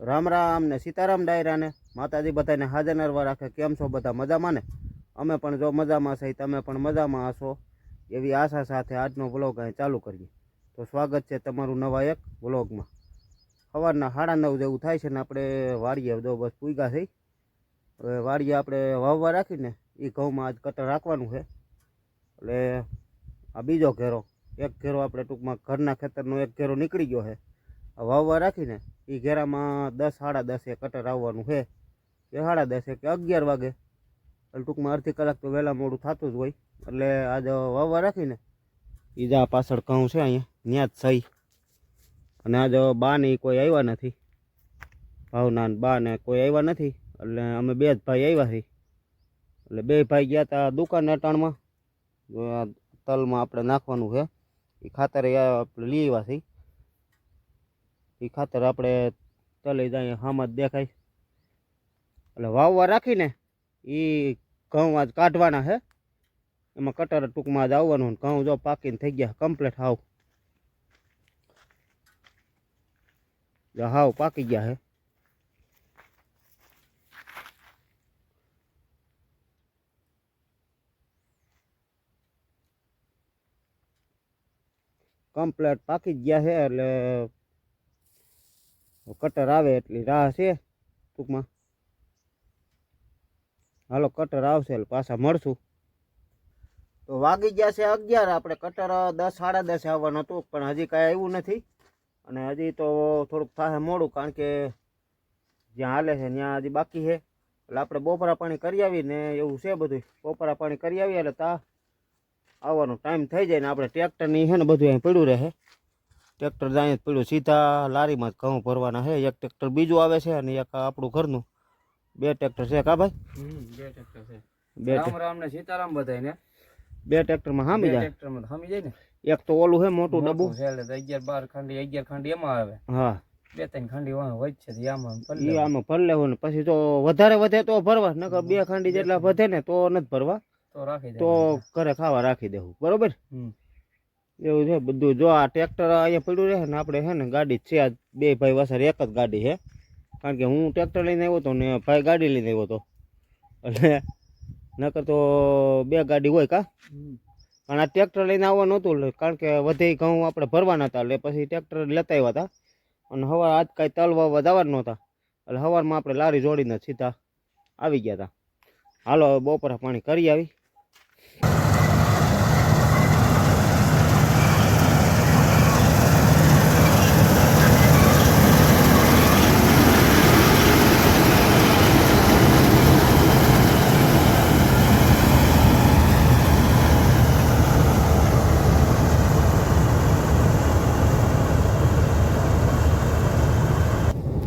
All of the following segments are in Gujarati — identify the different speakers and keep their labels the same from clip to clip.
Speaker 1: રામ રામ ને સીતારામ ડાયરાને માતાજી બધાને હાજર નરવા રાખે. કેમ છો બધા? મજામાં ને? અમે પણ જો મજામાં છે, તમે પણ મજામાં હશો. એવી આશા સાથે આજનો વ્લોગ અહીં ચાલુ કરીએ. તો સ્વાગત છે તમારું નવા એક વ્લોગમાં સવારના સાડા નવ જેવું થાય છે ને આપણે વાડીએ દો બસ પૂગા થઈ હવે વાડીએ આપણે વાવવા રાખીને એ ઘઉંમાં આજ કટર રાખવાનું છે. એટલે આ બીજો ઘેરો, એક ઘેરો આપણે ટૂંકમાં ઘરના ખેતરનો એક ઘેરો નીકળી ગયો છે. વાવવા રાખીને એ ઘેરામાં દસ, સાડા દસે કટર આવવાનું છે. કે સાડા દસે કે અગિયાર વાગે. એટલે ટૂંકમાં અડધી કલાક તો વહેલા મોડું થતું જ હોય. એટલે આજે વાવવા રાખીને એ જા પાછળ ઘઉં છે અહીંયા. ત્યાં જ સહી. અને આજે બા ને કોઈ આવ્યા નથી. ભાવના બા ને કોઈ આવ્યા નથી. એટલે અમે બે જ ભાઈ આવ્યા છીએ. એટલે બે ભાઈ ગયા હતા દુકાન અટાણમાં. તલમાં આપણે નાખવાનું છે. એ ખાતર આપણે લઈ આવ્યા છીએ. એ ખાતર આપણે તલે જાય હામાં જ દેખાય. એટલે વાવવા રાખીને એ ઘઉં આજ કાઢવાના છે એમાં કટર ટૂંકમાં જ આવવાનું ને ઘઉં જો પાકીને થઈ ગયા કમ્પ્લીટ હાવ. જો હાવ પાકી ગયા છે કમ્પ્લીટ પાકી જ ગયા છે એટલે કટર આવે એટલી રાહ છે. ટૂંકમાં. હાલો કટર આવશે એટલે પાછા મળશું. તો વાગી ગયા છે અગિયાર, આપણે કટર દસ, સાડા દસે આવવાનું હતું, પણ હજી કાંઈ આવ્યું નથી. અને હજી તો થોડુંક થાય મોડું, કારણ કે જ્યાં હાલે છે, ત્યાં હજી બાકી છે. એટલે આપણે બપોરા પાણી કરી આવીને એવું છે બધું બપોરા પાણી કરી આવીએ એટલે તા આવવાનો ટાઈમ થઈ જાય ને આપણે ટ્રેક્ટરની છે ને બધું અહીં પડ્યું રહે. ટ્રેક્ટર જાય જ પડ્યું. સીધા લારીમાં જ ઘઉં ભરવાના છે એક ટ્રેક્ટર બીજું આવે છે અને એક આપણું ઘરનું. બે ટ્રેક્ટર છે કા ભાઈ?
Speaker 2: બે ટ્રેક્ટર છે.
Speaker 1: બે
Speaker 2: રામ રામ ને સીતારામ બધાય ને?
Speaker 1: બે ટ્રેક્ટરમાં હામી જાય.
Speaker 2: ટ્રેક્ટરમાં તો જાય ને?
Speaker 1: એક તો ઓલું છે મોટું ડબ્બું.
Speaker 2: છે એટલે અગિયાર બાર ખાંડી અગિયાર ખાંડી એમાં આવે.
Speaker 1: હા.
Speaker 2: બે ત્રણ ખાંડી વચ્ચે થી આમાં
Speaker 1: એ આમાં ભર લેવું ને પછી તો વધારે વધે તો ભરવા નકર બે ખાંડી જેટલા વધે ને તો નથી ભરવા.
Speaker 2: તો રાખી
Speaker 1: તો ઘરે ખાવા રાખી દેવું. બરોબર?
Speaker 2: હમ.
Speaker 1: એવું છે બધું જો આ ટ્રેક્ટર અહીંયા પડ્યું રહે ને આપણે છે ને ગાડી જ છે આ બે ભાઈ વસાર એક જ ગાડી છે. કારણ કે હું ટ્રેક્ટર લઈને આવ્યો હતો ને ભાઈ ગાડી લઈને આવ્યો હતો એટલે નકર તો બે ગાડી હોય કા? પણ આ ટ્રેક્ટર લઈને આવવાનું હતું કારણ કે વધે ઘઉં આપણે ભરવાના હતા એટલે પછી ટ્રેક્ટર લેતા આવ્યા હતા અને હવાર આજ કાંઈ તલ વાવવા જવા નહોતા. એટલે સવારમાં આપણે લારી જોડીને સીધા આવી ગયા હતા હાલો હવે બપોરે પાણી કરી આવી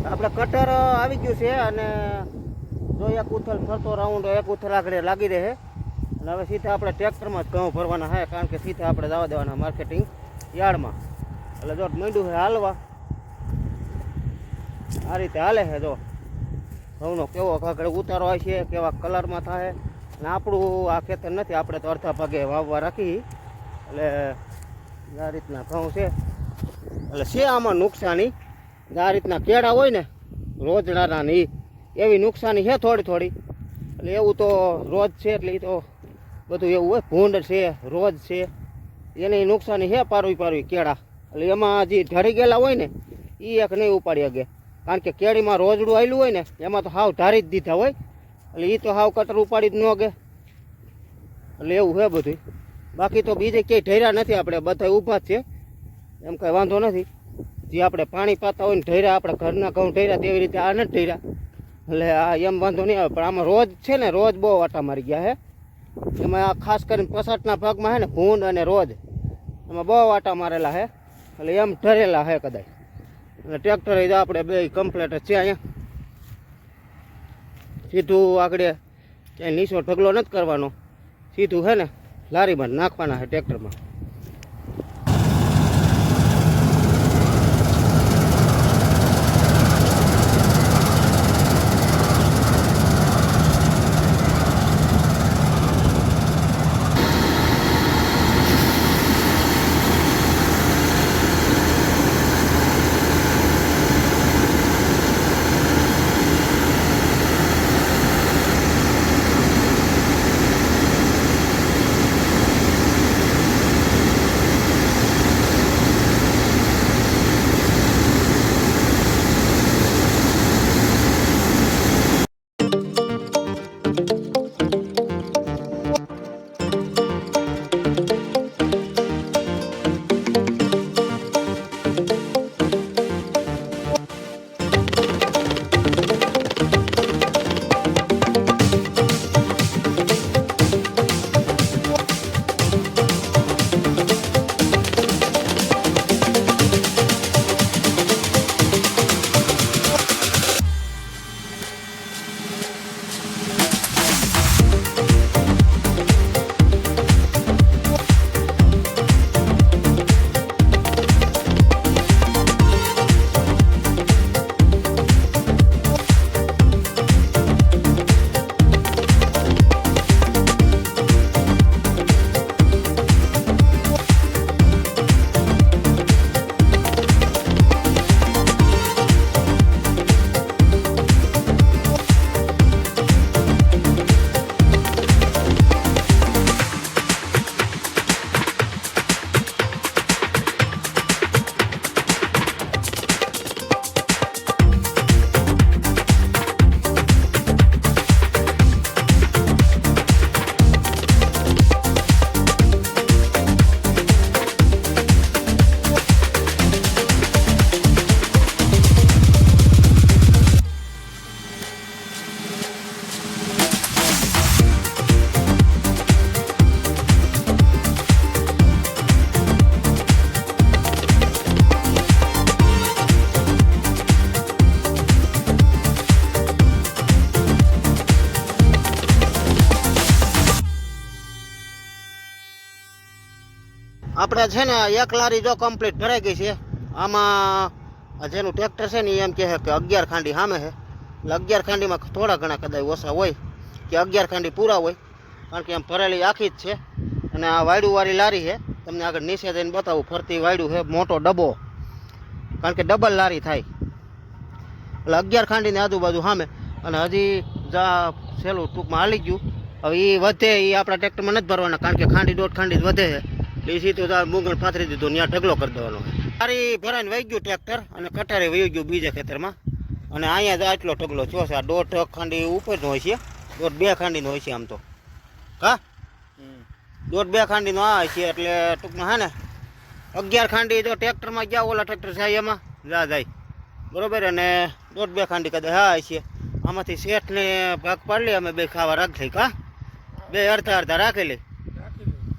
Speaker 1: આપણે કટર આવી ગયું છે અને જો એક ઉથલ ફરતો રાઉન્ડ એક ઉથલ આગળ લાગી રહે. અને હવે સીધા આપણે ટ્રેક્ટરમાં જ ઘઉં ભરવાના છે કારણ કે સીધા આપણે જવા દેવાના માર્કેટિંગ યાર્ડમાં. એટલે જો મીંડું છે હાલવા. આ રીતે હાલે છે જો. ઘઉંનો કેવો આગળ ઉતારો હોય છે, કેવા કલરમાં થાય. અને આપણું આ ખેતર નથી, આપણે તો અડધા ભાગે વાવવા રાખી. એટલે આ રીતના ઘઉં છે. એટલે છે આમાં નુકસાની. આ રીતના કેળા હોય ને રોજડાના ને એવી નુકસાની છે થોડી થોડી. એટલે એવું તો રોજ છે, એટલે એ તો બધું એવું હોય. ભૂંડ છે, રોજ છે. એની નુકસાની છે પારવી પારવી કેળા. એટલે એમાં જે ઢળી ગયેલા હોય ને એ એક નહીં ઉપાડી શકે. કારણ કે કેળીમાં રોજડું આવેલું હોય ને, એમાં તો હાવ ધારી જ દીધા હોય. એટલે એ તો હાવ કટર ઉપાડી જ ન ગે એટલે એવું છે બધું બાકી તો બીજે ક્યાંય ઢેર્યા નથી આપણે. બધા ઊભા જ છે. એમ કાંઈ વાંધો નથી. જે આપણે પાણી પાતા હોય ને ઢેર્યા આપણે ઘરના ઘઉં ઢેર્યા તેવી રીતે આ નથી ઢેર્યા એટલે આ એમ વાંધો નહીં આવે, પણ આમાં રોજ છે ને, રોજ બહુ વાટા મારી ગયા હે. એમાં આ ખાસ કરીને પસાટના ભાગમાં છે ને, ભૂંડ અને રોજ. એમાં બહુ વાટા મારેલા છે એટલે એમ ઢરેલા હે કદાચ. એટલે ટ્રેક્ટર આપણે બે કમ્પ્લેટ છે અહીંયા. સીધું આગળ ક્યાંય નીચો ઢગલો નથી કરવાનો. સીધું છે ને, લારીમાં નાખવાના છે ટ્રેક્ટરમાં. આપણે છે ને એક લારી જો કમ્પ્લીટ ભરાઈ ગઈ છે, આમાં જેનું ટ્રેક્ટર છે ને એમ કહે કે અગિયાર ખાંડી સામે છે. એટલે અગિયાર ખાંડીમાં થોડા ઘણા કદાચ ઓછા હોય કે અગિયાર ખાંડી પૂરા હોય, કારણ કે એમ ભરેલી આખી જ છે. અને આ વાયડુંવાળી લારી છે, તમને આગળ નીચે જઈને બતાવું, ફરતી વાયડું છે, મોટો ડબ્બો, કારણ કે ડબલ લારી થાય. એટલે અગિયાર ખાંડીની આજુબાજુ સામે, અને હજી જા છેલ્લું ટૂંકમાં હાલી ગયું. હવે એ વધે એ આપણા ટ્રેક્ટરમાં નથી ભરવાના, કારણ કે ખાંડી દોઢ ખાંડી જ વધે છે. એટલે તો મૂંગણ પાથરી દીધું ત્યાં ઢગલો કરી દેવાનો. સારી ભરાઈને વહી ગયું ટ્રેક્ટર અને કટારે વહી ગયું બીજા ખેતરમાં. અને અહીંયા જ આટલો ઢગલો છો છે આ દોઢ ખાંડી ઉપરનો હોય છે દોઢ બે ખાંડીનો હોય છે આમ તો. હા? દોઢ બે ખાંડીનો આ હોય છે એટલે ટૂંકમાં હે ને અગિયાર ખાંડી જો ટ્રેક્ટરમાં ગયા ઓલા ટ્રેક્ટર છે એમાં જા જાય. બરોબર? અને દોઢ બે ખાંડી કદાચ હા છે. આમાંથી શેઠને ભાગ પાડી અમે બે ખાવા રાખી કા? બે અડધા અડધા રાખેલી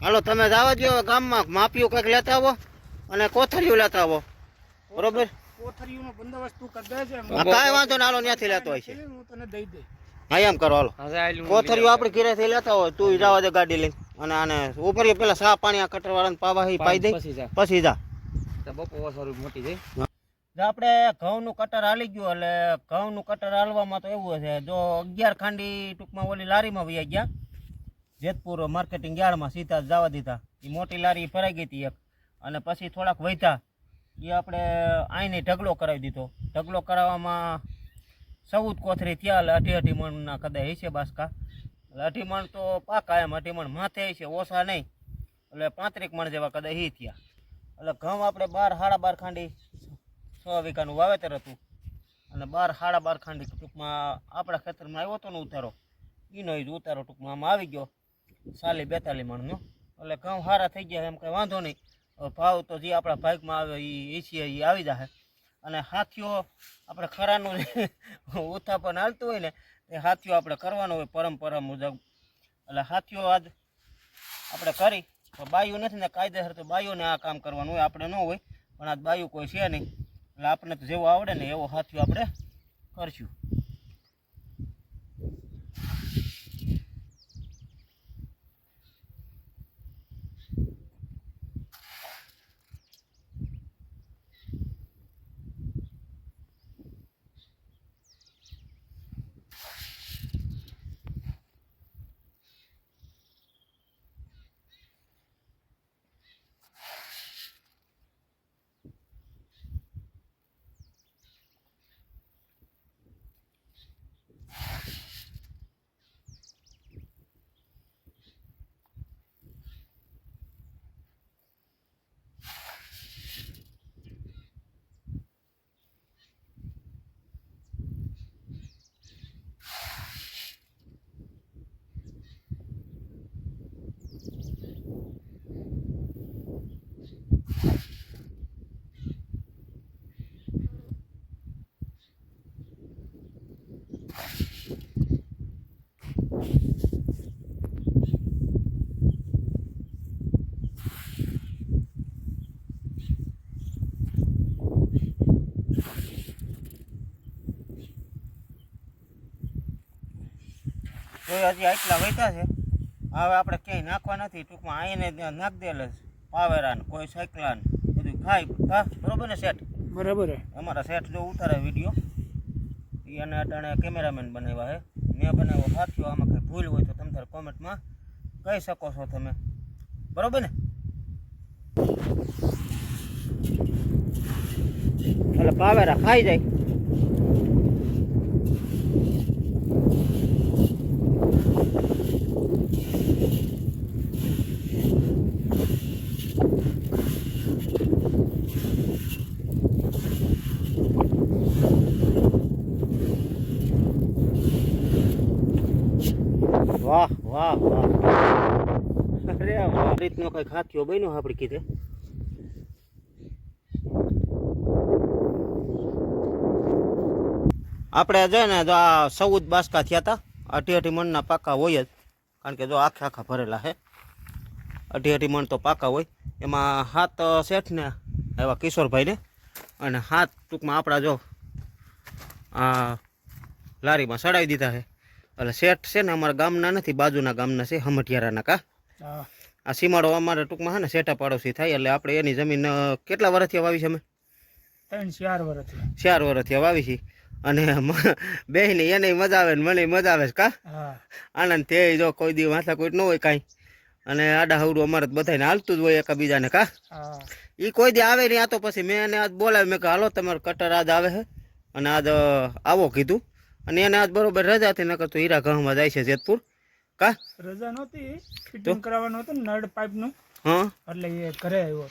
Speaker 1: હાલો તમે જવા દો ગામમાં માપિયું કંઈક લેતા આવો અને કોથળીઓ લેતા આવો. બરોબર?
Speaker 3: કોથળીઓનો બંદોબસ્ત તું કરી
Speaker 1: કાંઈ વાંધો ના હાલો ત્યાંથી લેતો હોય છે.
Speaker 3: હું તને દઈ દઈ
Speaker 1: હા એમ કરો હાલો.
Speaker 2: હવે
Speaker 1: આપણે ઘરેથી લેતા હોય તું જવા દે ગાડી લઈને. અને આને ઉપર પેલા સા પાણી આ કટર વાળાને પાવા પાઈ દઈ
Speaker 2: પછી જા.
Speaker 1: પછી જા.
Speaker 2: બપો સારું મોટી જાય
Speaker 1: જો આપણે ઘઉંનું કટર હાલી ગયું એટલે ઘઉંનું કટર હાલવામાં તો એવું છે. જો અગિયાર ખાંડી ટૂંકમાં ઓલી લારીમાં વહી ગયા. જેતપુર માર્કેટિંગ યાર્ડમાં સીધા જવા દીધા. એ મોટી લારી ફરાઈ ગઈ હતી એક. અને પછી થોડાક વધ્યા. એ આપણે આઈને ઢગલો કરાવી દીધો. ઢગલો કરાવવામાં ચૌદ કોથરી એટલે અઢી અઢી મણના કદાચ હશે બાસકા. એટલે અઢી મણ તો પાકા એમ, અઢી મણ માથે હશે, ઓછા નહીં. એટલે પાંત્રીક મણ જેવા કદાચ એ થયા. એટલે ઘઉં આપણે બાર સાડા બાર ખાંડી છ વીઘાનું વાવેતર હતું. અને બાર સાડા બાર ખાંડી ટૂંકમાં આપણા ખેતરમાં આવ્યો હતો ને ઉતારો. એનો જ ઉતારો ટૂંકમાં આમાં આવી ગયો. સાલી બેતાલી મણનું એટલે ઘઉં સારા થઈ ગયા એમ કંઈ વાંધો નહીં. ભાવ તો જે આપણા ભાગમાં આવે એ એસી એ આવી જાય અને હાથીઓ આપણે ખરાનું ઉથાપન હાલતું હોય ને, એ હાથીઓ આપણે કરવાનું હોય પરંપરા મુજબ. એટલે હાથીઓ આજ આપણે કરી તો બાયું નથી ને કાયદેસર તો બાયુને આ કામ કરવાનું હોય, આપણે ન હોય. પણ આજ બાયું કોઈ છે નહીં. એટલે આપણને તો જેવો આવડે ને એવો હાથીઓ આપણે કરશું. તો હજી આટલા વૈતા છે. હવે આપણે ક્યાંય નાખવા નથી ટૂંકમાં આઈને ત્યાં નાખ દેલે એટલે પાવેરા કોઈ સાયકલા ને બધું ખાય બરોબર ને સેટ
Speaker 3: બરાબર
Speaker 1: અમારા સેટ જો ઉતારે વીડિયો. એ અને અટાણે કેમેરામેન બનાવ્યા છે મેં બનાવ્યો સાથીઓ આમાં કંઈ ભૂલ હોય તો તમે તારે કોમેન્ટમાં કહી શકો છો તમે. બરોબર ને? એટલે પાવેરા ખાઈ જાય વાહ વાહ વાહ અરે વાહ આ રીતનો કઈ ખાથીઓ બન્યો આપણે કીધે? આપણે જો ને જો આ ચૌદ બાસકા થયા હતા અઢી અઢી મણના પાકા હોય જ. કારણ કે જો આખા આખા ભરેલા છે અઢી અઢી મણ તો પાકા હોય. એમાં હાથ શેઠ ને એવા કિશોરભાઈને અને હાથ ટૂંકમાં આપણા જો આ લારીમાં સડાવી દીધા છે એટલે શેઠ છે ને અમારા ગામના નથી, બાજુના ગામના છે હમઠિયારાના કા. આ સીમાડો અમારે ટૂંકમાં છે ને સેટા પાડોશી થાય એટલે આપણે એની જમીન કેટલા વર્ષથી વાવી છે અમે?
Speaker 3: ત્રણ ચાર વર્ષથી
Speaker 1: ચાર વર્ષથી વાવી છે. અને બેન એને મજા આવે ને મને મજા આવે છે કા? આનંદ તે જો કોઈ દી માથા કોઈ ન હોય કાંઈ. અને આડા હવડું અમારે બધાને હાલતું જ હોય એકબીજાને કા?
Speaker 3: હા.
Speaker 1: એ કોઈ દી આવે નહીં આ તો પછી મેં એને આજ બોલાવ્યું મેં કહ્યું હાલો તમારો કટર આજ આવે છે અને આજ આવો કીધું. અને એને આજ બરોબર રજા હતી નકર તો હીરા ઘઉંમાં જાય છે જેતપુર. કા?
Speaker 3: રજા નહોતી. ફિટિંગ કરાવવાનું હતું નળ પાઇપનું.
Speaker 1: હા.
Speaker 3: એટલે એ ઘરે આવ્યો.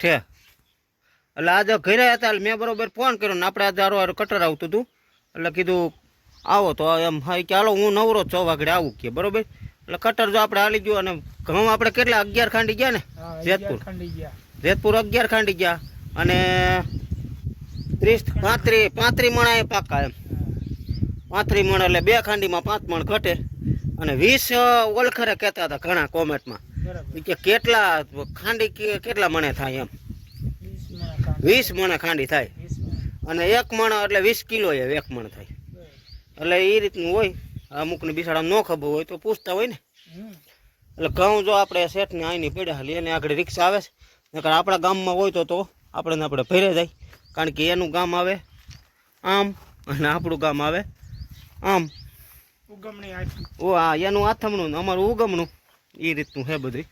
Speaker 1: છે એટલે આજે ઘરે હતા એટલે મેં બરોબર ફોન કર્યો ને આપણે આજે હારો કટર આવતું હતું એટલે કીધું આવો તો એમ હા કે હાલો હું નવરો છ વાગે આવું કે બરોબર? એટલે કટર જો આપણે હાલી ગયો અને ઘઉં આપણે કેટલા અગિયાર ખાંડી ગયા ને? જેતપુર. જેતપુર અગિયાર ખાંડી ગયા અને ત્રીસ પાંત્રીસ પાંત્રીસ મણા એ પાકા એમ. પાંત્રીસ મણ એટલે બે ખાંડીમાં પાંચ મણ ઘટે. અને વીસ ઓલખરે ઓળખરે કહેતા હતા ઘણા કોમેન્ટમાં. કે કેટલા ખાંડી કેટલા મણે થાય એમ?
Speaker 3: વીસ મણ
Speaker 1: ખાંડી. થાય. અને એક મણ એટલે વીસ કિલો એ એક મણ થાય. એટલે એ રીતનું હોય. અમુકને બિસાડા ન ખબર હોય તો પૂછતા હોય ને. એટલે ઘઉં જો આપણે શેઠને આઈની પડ્યા હાલી એને આગળ રિક્ષા આવે છે. નકર આપણા ગામમાં હોય તો તો આપણે આપણે ભરે જાય. કારણ કે એનું ગામ આવે આમ અને આપણું ગામ આવે આમ.
Speaker 3: ઉગમણી
Speaker 1: ઓ હા એનું આથમણું અમારું ઉગમણું. એ રીતનું છે બધું